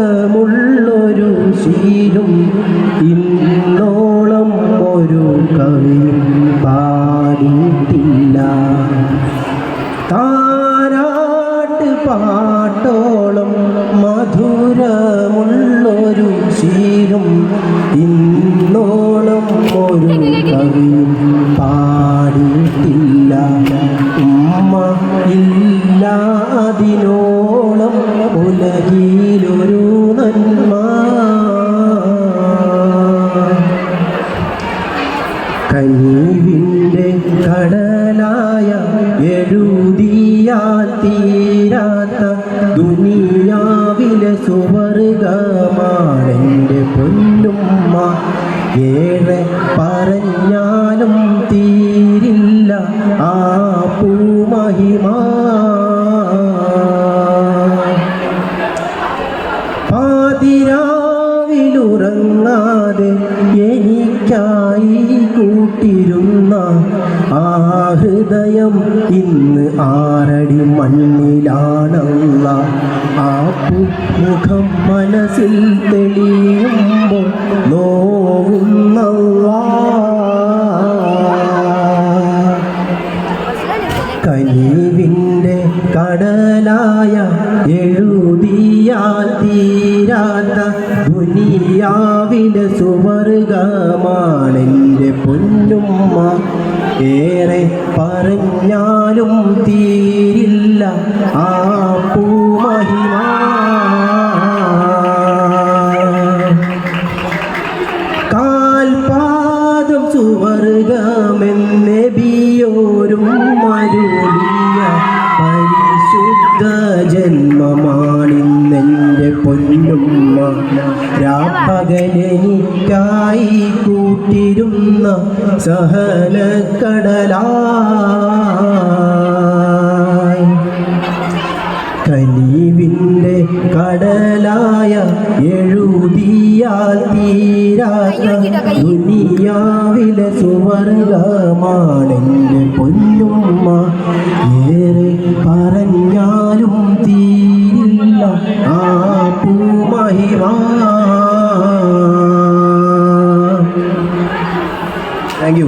മധുരമുള്ളൊരു ശീലും ഇന്നോളം ഒരു കവിയും പാടിയിട്ടില്ല. താരാട്ട് പാട്ടോളം മധുരമുള്ളൊരു ശീലും ഇന്നോളം ഒരു കവിയും ഉലകിലൊരു നന്മ. കനീവിന്റെ കടലായ എഴുതിയാൽ തീരാത്ത ദുനിയാവിലെ സുവർഗമാണെന്റെ പൊന്നുമ്മ. ഏറെ പറഞ്ഞാലും തീരില്ല ആ പൂമഹിമാ ഹൃദയം ഇന്ന് ആരടി മണ്ണിലാണല്ല. ആ മുഖം മനസ്സിൽ തെളിയുമ്പോൾ നോവുന്നല്ല. കനീവിന്റെ കടലായ എഴുതിയാൽ തീരാത്ത ദുനിയാവിലെ സുവർഗമാണെന്റെ പൊന്നുമ്മ. ഏറെ പറഞ്ഞാലും തീരില്ല ആ പൂമഹിമ. കാൽപാദം സുവർഗമെന്നെബിയോരും മരുളിയ പരിശുദ്ധ ജന്മമാണിന്നെന്റെ രാപ്പകലെനിക്കായി കൂട്ടിരുന്ന സഹനക്കടലാ കലീവിന്റെ കടലായ എഴുതിയാൽ തീരാത്ത ദുനിയാവിലെ സുവർഗമാണെന്റെ പൊന്നുമ്മ. ഏറെ താങ്ക് യു